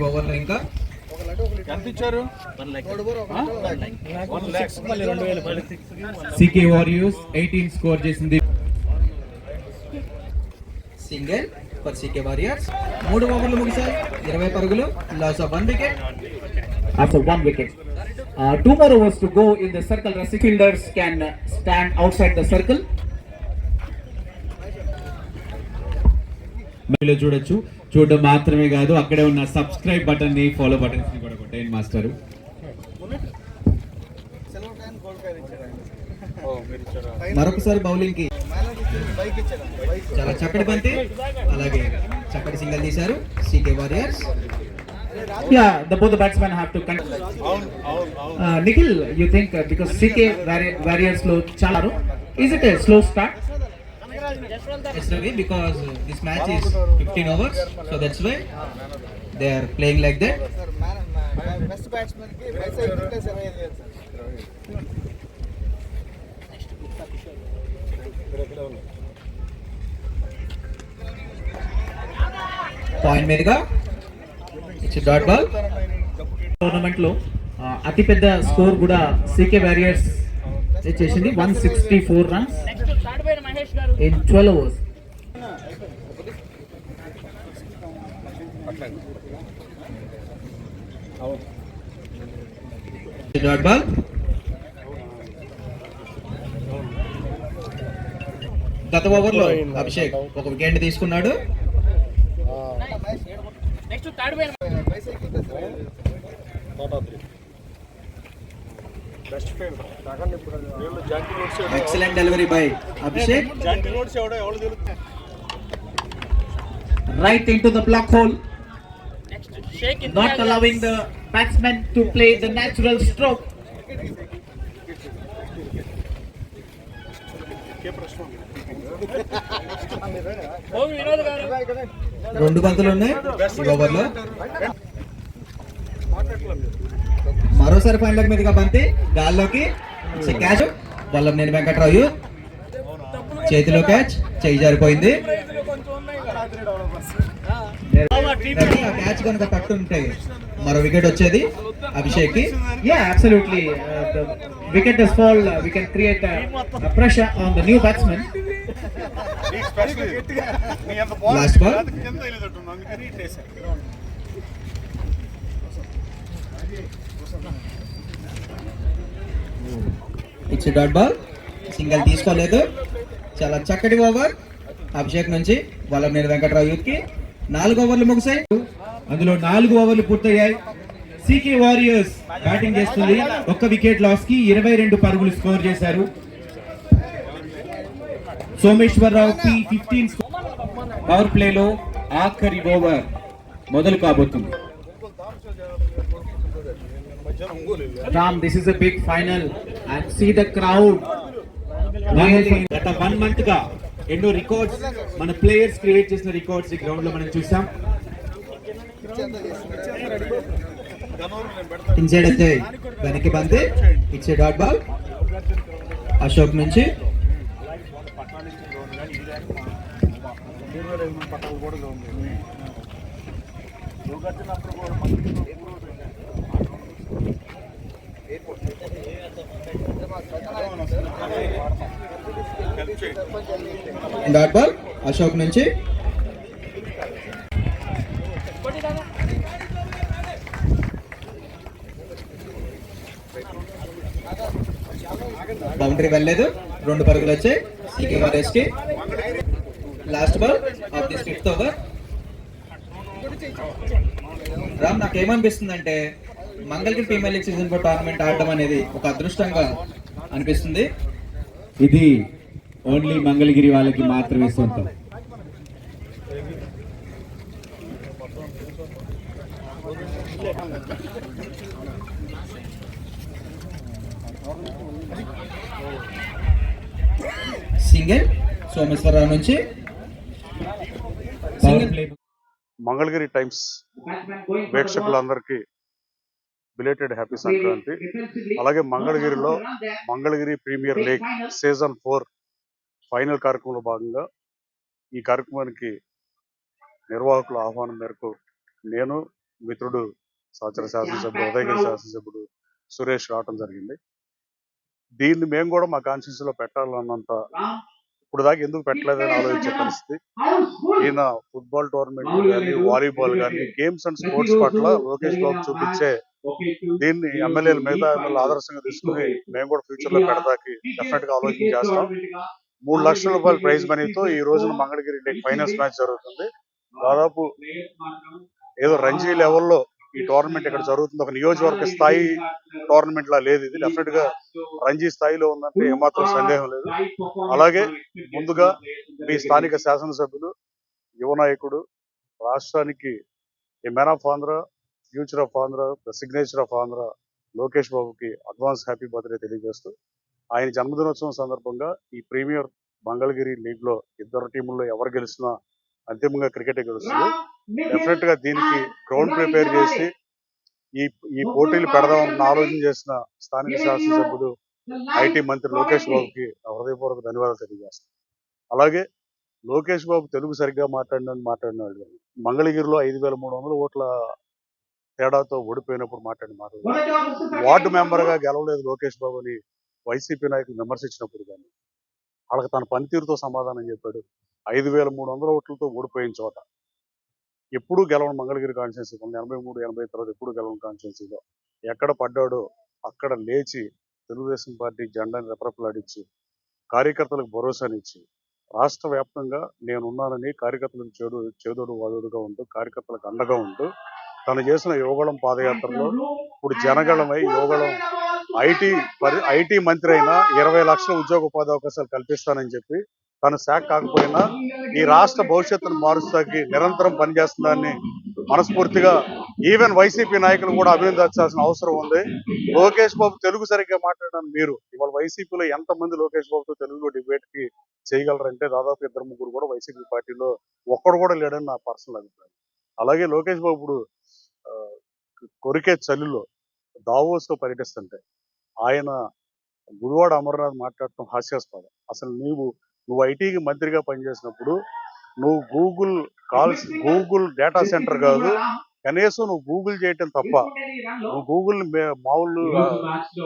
నాలుగు ఓవర్లు ఇంకా ఎంత ఇచ్చారు సికే వారియర్స్ ఎయిటీన్ స్కోర్ చేసింది సింగిల్ ఫర్ సీకే వారియర్స్ మూడు ఓవర్లు ముగిశాయి ఇరవై పరుగులు loss of one wicket after one wicket. Uh, two more overs to go in the circle. The fielders can uh, stand outside the circle. మీలో చూడొచ్చు చూడడం మాత్రమే కాదు అక్కడే ఉన్న సబ్స్క్రైబ్ బటన్ని ఫాలో బటన్స్ని కూడా కొట్టేయండి మాస్టరు మరొకసారి బౌలింగ్కి చాలా చక్కటి బంతి అలాగే చక్కటి సింగల్ తీశారు CK Warriors Yeah, the both the batsmen have to. control. uh, Nikhil, you think uh, because CK vari- Warriors slow chalaru, is it a slow start? Yesterday because uh, this match is 15 overs, so that's why they are playing like that. Best బ్యాట్స్మెన్కి పైసా ఇవ్వకుంటే సెలవు చేయాలి sir point మీదుగా ఇచ్చి dot ball టోర్నమెంట్లో అతిపెద్ద score కూడా CK warriors చేసింది? One sixty four runs in twelve overs dot ball గత ఓవర్లో అభిషేక్ ఒక వికెట్ తీసుకున్నాడు. ఇవ్వకుంటే సెలవు బెస్ట్ ఫీల్డ్ కాకండి ఇప్పుడు వీళ్ళు Jonty Rhodes excellent delivery by Abhishek Jonty Rhodes ఎవడో ఎవరు తెలుస్తుంది right into the block hole, not allowing the batsman to play the natural stroke. కే ప్రశ్న రెండు బంతులు ఉన్నాయి ఈ ఓవర్లో మరోసారి పాయింట్ల మీదుగా బంతి గాల్లోకి క్యాచ్. బల్లం నేను వెంకట్రావు. చేతిలో క్యాచ్ చేయి జారిపోయింది. క్యాచ్ కనుక పట్టుంటే మరో వికెట్ వచ్చేది అభిషేక్కి yeah absolutely wicket does fall we can create pressure on the new batsman last ball the new batsman. నీకు స్పెషల్ నీ అంత Last ball. బాల్ కింద వెళ్ళేటట్టుంది అందుకని ఇట్టేసా ఇచ్చి డాట్ బాల్. సింగల్ తీసుకోలేదు. చాలా చక్కటి ఓవర్. అభిషేక్ నుంచి వల్లంనేని వెంకట్రావు యూత్కి నాలుగు ఓవర్లు ముగిసాయి అందులో నాలుగు ఓవర్లు పూర్తయ్యాయి. సికే వారియర్స్ బ్యాటింగ్ చేస్తుంది. ఒక్క వికెట్ లాస్కి ఇరవై రెండు పరుగులు స్కోర్ చేశారు. సోమేశ్వరరావు పి ఫిఫ్టీన్ పవర్ ప్లేలో ఆఖరి ఓవర్ మొదలు కాబోతుంది. Ram, this is a big final, and see the crowd. Really, గత వన్ మంత్గా ఎన్నో రికార్డ్స్ మన ప్లేయర్స్ క్రియేట్ చేసిన రికార్డ్స్ ఈ గ్రౌండ్లో మనం చూసాం. ఇన్సైడ్ అయితే వెనక్కి బంతి ఇచ్చే డాట్ బాల్ అశోక్ నుంచి. కూడా ఉంది నువ్వు కట్టినప్పుడు కూడా డాట్ బాల్ అశోక్ నుంచి. బౌండరీ వెళ్ళలేదు. రెండు పరుగులు వచ్చాయి. సికే కి last ball of this fifth over. Ram నాకేమనిపిస్తుంది అంటే Mangalagiri Premier League season four tournament ఆడడం అనేది ఒక అదృష్టంగా అనిపిస్తుంది. ఇది ఓన్లీ మంగళగిరి వాళ్ళకి మాత్రమే సొంతం. సింగిల్ సోమేశ్వరరావు నుంచి. మంగళగిరి టైమ్స్ ప్రేక్షకులందరికీ బిలేటెడ్ హ్యాపీ సంక్రాంతి. అలాగే మంగళగిరిలో Mangalagiri Premier League season four final కార్యక్రమంలో భాగంగా ఈ కార్యక్రమానికి నిర్వాహకుల ఆహ్వానం మేరకు నేను మిత్రుడు సహచర శాసనసభ్యుడు ఉదయగిరి శాసనసభ్యుడు సురేష్ రావటం జరిగింది. దీన్ని మేము కూడా మా కాన్స్టిట్యూన్సీ లో పెట్టాలన్నంత ఇప్పుడు దాకా ఎందుకు పెట్టలేదని ఆలోచించే పరిస్థితి. ఈయన ఫుట్బాల్ టోర్నమెంట్ కానీ వాలీబాల్ కానీ గేమ్స్ అండ్ స్పోర్ట్స్ పట్ల లోకేష్ బాబు చూపించే దీన్ని ఎమ్మెల్యేల మీద ఆదర్శంగా తీసుకుని మేము కూడా ఫ్యూచర్లో పెడదాకి డెఫినెట్గా ఆలోచన చేస్తాం. మూడు లక్షల రూపాయల ప్రైజ్ మనీతో ఈ రోజున మంగళగిరి ఫైనల్స్ మ్యాచ్ జరుగుతుంది. దాదాపు ఏదో రంజీ లెవెల్లో ఈ టోర్నమెంట్ ఇక్కడ జరుగుతుంది. ఒక నియోజకవర్గ స్థాయి టోర్నమెంట్ లా లేదు ఇది. డెఫినెట్గా రంజీ స్థాయిలో ఉందంటే ఏమాత్రం సందేహం లేదు. అలాగే ముందుగా మీ స్థానిక శాసనసభ్యులు యువ నాయకుడు రాష్ట్రానికి ఈ man of Andhra future of Andhra the signature of Andhra Lokesh బాబుకి అడ్వాన్స్ హ్యాపీ బర్త్డే తెలియజేస్తూ ఆయన జన్మదినోత్సవం సందర్భంగా ఈ ప్రీమియర్ మంగళగిరి లీగ్లో ఇద్దరు టీముల్లో ఎవరు గెలిచినా అంతిమంగా క్రికెటే గెలుస్తుంది. డెఫినెట్గా దీనికి గ్రౌండ్ ప్రిపేర్ చేసి ఈ ఈ పోటీలు పెడదామని ఆలోచన చేసిన స్థానిక శాసనసభ్యుడు ఐటీ మంత్రి లోకేష్ బాబుకి హృదయపూర్వక ధన్యవాదాలు తెలియజేస్తాను. అలాగే లోకేష్ బాబు తెలుగు సరిగ్గా మాట్లాడినని మాట్లాడినాడు మంగళగిరిలో ఐదు వేల మూడు వందల ఓట్ల తేడాతో ఓడిపోయినప్పుడు మాట్లాడిన మాటలు వార్డు మెంబర్గా గెలవలేదు లోకేష్ బాబు అని వైసీపీ నాయకులు విమర్శించినప్పుడు కానీ వాళ్ళకి తన పనితీరుతో సమాధానం చెప్పాడు. ఐదు వేల మూడు వందల ఓట్లతో ఓడిపోయిన చోట ఎప్పుడు గెలవని మంగళగిరి కాన్స్టిట్యున్సీ ఎనభై మూడు ఎనభై తర్వాత ఎప్పుడు గెలవని కాన్స్టిట్యున్సీలో ఎక్కడ పడ్డాడో అక్కడ లేచి తెలుగుదేశం పార్టీ జెండాని రెపరెపలాడించి కార్యకర్తలకు భరోసానిచ్చి రాష్ట్ర వ్యాప్తంగా నేనున్నానని కార్యకర్తలకు చేడు చేదోడు వాదోడుగా ఉంటూ కార్యకర్తలకు అండగా ఉంటూ తను చేసిన యోగళం పాదయాత్రలో ఇప్పుడు జనగళమై యోగళం. ఐటీ పరి ఐటీ మంత్రి అయినా ఇరవై లక్షల ఉద్యోగ ఉపాధి అవకాశాలు కల్పిస్తానని చెప్పి తను శాఖ కాకపోయినా ఈ రాష్ట్ర భవిష్యత్తును మారుస్తాకి నిరంతరం పనిచేస్తుందని మనస్ఫూర్తిగా ఈవెన్ వైసీపీ నాయకులు కూడా అభినందించాల్సిన అవసరం ఉంది. లోకేష్ బాబు తెలుగు సరిగ్గా మాట్లాడడానికి మీరు. ఇవాళ వైసీపీలో ఎంతమంది లోకేష్ బాబుతో తెలుగులో డిబేట్కి చేయగలరంటే దాదాపు ఇద్దరు ముగ్గురు కూడా వైసీపీ పార్టీలో ఒక్కడు కూడా లేడని నా పర్సనల్ అభిప్రాయం. అలాగే లోకేష్ బాబు ఇప్పుడు కొరికే చలిలో దావోస్లో పర్యటిస్తుంటే ఆయన గుడివాడ అమర్నాథ్ మాట్లాడటం హాస్యాస్పదం. అసలు నీవు నువ్వు ఐటీకి మంత్రిగా పనిచేసినప్పుడు నువ్వు Google calls Google data center కాదు కనీసం నువ్వు గూగుల్ చేయటం తప్ప నువ్వు గూగుల్ మామూలు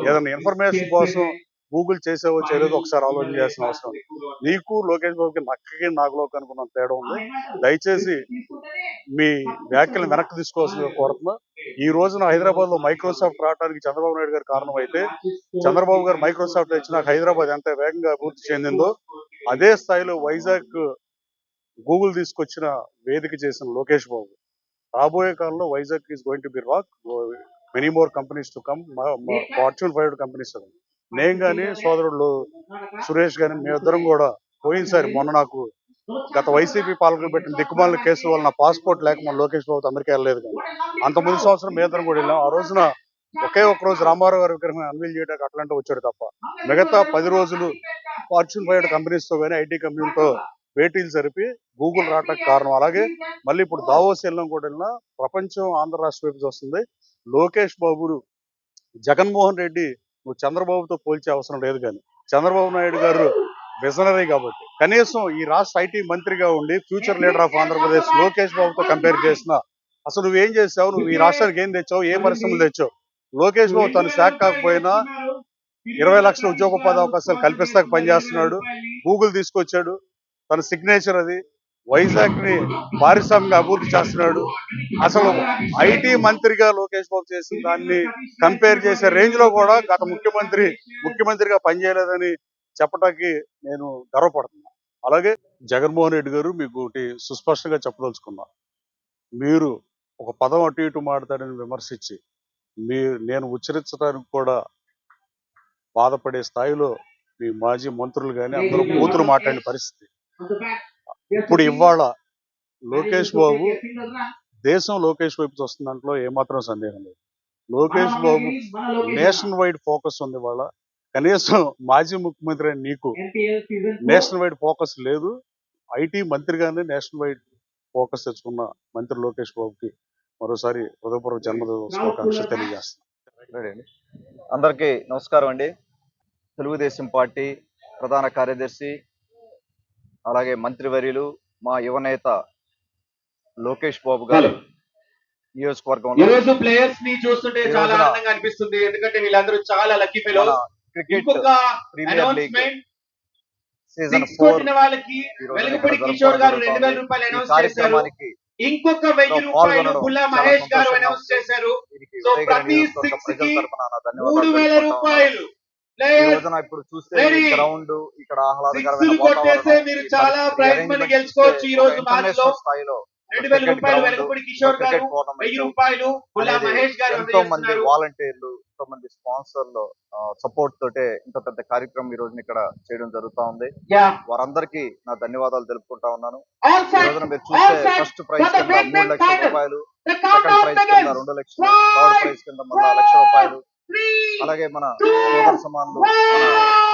ఏదైనా ఇన్ఫర్మేషన్ కోసం గూగుల్ చేసేవో చేయలేదో ఒకసారి ఆలోచన చేయాల్సిన అవసరం నీకు లోకేష్ బాబుకి నక్కకి నాకులో అనుకున్న తేడా ఉంది. దయచేసి మీ వ్యాఖ్యలు వెనక్కి తీసుకోవాల్సిందిగా కోరుతున్నా. ఈ రోజున హైదరాబాద్లో మైక్రోసాఫ్ట్ రావడానికి చంద్రబాబు నాయుడు గారు కారణం అయితే చంద్రబాబు గారు మైక్రోసాఫ్ట్ వచ్చినాక హైదరాబాద్ ఎంత వేగంగా అభివృద్ధి చెందిందో అదే స్థాయిలో వైజాగ్ గూగుల్ తీసుకొచ్చిన వేదిక చేసిన లోకేష్ బాబు. రాబోయే కాలంలో Vizag is going to be rock many more companies to come fortune five companies నేను కానీ సోదరుడు సురేష్ గాని మేమిద్దరం కూడా పోయినసారి మొన్న నాకు గత వైసీపీ పాలకులు పెట్టిన దిక్కుమాలిన కేసుల వల్ల పాస్పోర్ట్ లేక మన లోకేష్ బాబు అమెరికా వెళ్ళలేదు కానీ అంత ముందు సంవత్సరం మేదరం కూడా వెళ్ళాం. ఆ రోజున ఒకే ఒక రోజు రామారావు గారి విగ్రహం అన్వీల్ చేయడానికి అట్లాంటి వచ్చాడు తప్ప. మిగతా పది రోజులు ఫార్చ్యూన్ ఫైవ్ కంపెనీస్తో కానీ ఐటీ కంపెనీలతో భేటీలు జరిపి గూగుల్ రావడానికి కారణం. అలాగే మళ్ళీ ఇప్పుడు దావోస్ వెళ్ళడం కూడా వెళ్ళినా ప్రపంచం ఆంధ్ర రాష్ట్ర వైపు వస్తుంది లోకేష్ బాబు జగన్మోహన్ రెడ్డి నువ్వు చంద్రబాబుతో పోల్చే అవసరం లేదు కానీ. చంద్రబాబు నాయుడు గారు విజనరీ కాబట్టి. కనీసం ఈ రాష్ట్ర ఐటీ మంత్రిగా ఉండి future leader of Andhra Pradesh Lokesh బాబుతో కంపేర్ చేసిన అసలు నువ్వేం చేసావు? నువ్వు ఈ రాష్ట్రానికి ఏం తెచ్చావు? ఏ పరిశ్రమలు తెచ్చావు? లోకేష్ బాబు తన శాఖ కాకపోయినా ఇరవై లక్షల ఉద్యోగ ఉద్యోగోపాధి అవకాశాలు కల్పిస్తాక పనిచేస్తున్నాడు. గూగుల్ తీసుకొచ్చాడు. తన సిగ్నేచర్ అది. వైజాగ్ని పారిశ్రామిక అభివృద్ధి చేస్తున్నాడు. అసలు ఐటీ మంత్రిగా లోకేష్ బాబు చేసిన దాన్ని కంపేర్ చేసే రేంజ్లో కూడా గత ముఖ్యమంత్రి ముఖ్యమంత్రిగా పనిచేయలేదని చెప్పడానికి నేను గర్వపడుతున్నా. అలాగే జగన్మోహన్ రెడ్డి గారు మీకు ఒకటి సుస్పష్టంగా చెప్పదలుచుకున్నా. మీరు ఒక పదం అటు ఇటు మాడతాడని విమర్శించి మీ నేను ఉచ్చరించడానికి కూడా బాధపడే స్థాయిలో మీ మాజీ మంత్రులు కానీ అందరూ కూతురు మాట్లాడిన పరిస్థితి. ఇప్పుడు ఇవాళ లోకేష్ బాబు దేశం లోకేష్ వైపు వస్తున్న దాంట్లో ఏమాత్రం సందేహం లేదు. Lokesh Babu national wide focus ఉంది ఇవాళ. కనీసం మాజీ ముఖ్యమంత్రి అయిన నీకు నేషనల్ వైడ్ ఫోకస్ లేదు. ఐటీ మంత్రిగానే నేషనల్ వైడ్ ఫోకస్ తెచ్చుకున్న మంత్రి లోకేష్ బాబుకి మరోసారి హృదయపూర్వక జన్మదిన శుభాకాంక్షలు తెలియజేస్తాను అందరికీ నమస్కారం అండి. తెలుగుదేశం పార్టీ ప్రధాన కార్యదర్శి అలాగే మంత్రివర్యులు మా యువనేత లోకేష్ బాబు గారు ఈ నియోజకవర్గంలో రోజు ప్లేయర్స్ని చూస్తుంటే ఈ చాలా ఆనందంగా అనిపిస్తుంది. ఎందుకంటే వీళ్ళందరూ చాలా లక్కీ ఫెలోస్ క్రికెట్ ఇంకొక ప్రీమియర్ లీగ్ సీజన్ ఫోర్ వాళ్ళకి వెలుగుపూడి కిషోర్ గారు రెండు వేల. రూపాయలు అనౌన్స్ చేశారు ఇంకొక వెయ్యి రూపాయలు బుల్లా మహేష్ గారు అనౌన్స్. చేశారు సో ప్రతి సిక్స్కి మూడు వేల. రూపాయలు ఇప్పుడు చూస్తే? గ్రౌండ్ ఇక్కడ ఆహ్లాదకరమైన మీరు చాలా ప్రైజ్ మనీ గెలుచుకోవచ్చు ఈ రోజు మ్యాచ్లో స్థాయిలో రెండు వేల రూపాయలు వెలుగుపూడి కిషోర్ గారు వెయ్యి రూపాయలు మహేష్ గారు ఎంతో మంది వాలంటీర్లు ఎంతో మంది స్పాన్సర్లు సపోర్ట్ తోటే ఇంత పెద్ద కార్యక్రమం ఈ రోజున ఇక్కడ చేయడం జరుగుతా ఉంది. వారందరికీ నా ధన్యవాదాలు తెలుపుకుంటా ఉన్నాను. ఈ రోజున మీరు చూస్తే ఫస్ట్ ప్రైజ్ కింద మూడు లక్షల. రూపాయలు సెకండ్ ప్రైజ్ కింద రెండు లక్షలు థర్డ్ ప్రైజ్ కింద మళ్ళా లక్ష రూపాయలు. అలాగే మన సోదర సమానులు మన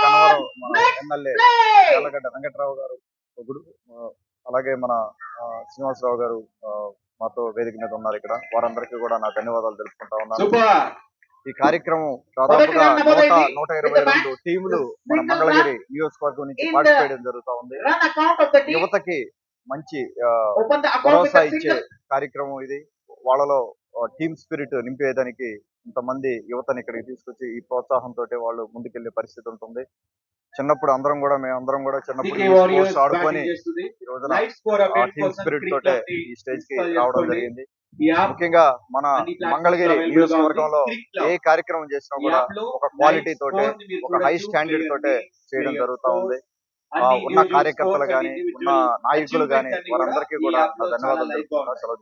కనవరం మన ఎమ్మెల్యే యాలగడ్డ వెంకట్రావు గారు అలాగే మన శ్రీనివాసరావు గారు మాతో వేదిక మీద ఉన్నారు ఇక్కడ. వారందరికీ కూడా నా ధన్యవాదాలు తెలుపుకుంటా ఉన్నాను. ఈ కార్యక్రమం దాదాపుగా నూట. నూట ఇరవై రెండు టీములు మన మంగళగిరి నియోజకవర్గం నుంచి పార్టిసిపేట్ చేయడం జరుగుతా ఉంది. యువతకి మంచి భరోసా ఇచ్చే కార్యక్రమం ఇది. వాళ్ళలో టీమ్ స్పిరిట్ నింపేయడానికి ఇంతమంది యువతని ఇక్కడికి తీసుకొచ్చి ఈ ప్రోత్సాహంతో వాళ్ళు ముందుకెళ్ళే పరిస్థితి ఉంటుంది చిన్నప్పుడు అందరం కూడా మేము అందరం కూడా చిన్నప్పుడు స్పోర్ట్స్ ఆడుకొని ఈ రోజున టీమ్ స్పిరిట్ తోటే ఈ స్టేజ్కి రావడం. జరిగింది ముఖ్యంగా మన మంగళగిరి. నియోజకవర్గంలో ఏ కార్యక్రమం చేసినా కూడా ఒక క్వాలిటీ తోటే ఒక హై. స్టాండర్డ్ తోటే చేయడం జరుగుతా ఉంది ఉన్న కార్యకర్తలు కానీ ఉన్న నాయకులు కానీ వారందరికీ కూడా ధన్యవాదాలు తెలుపుకుంటా. సెలవు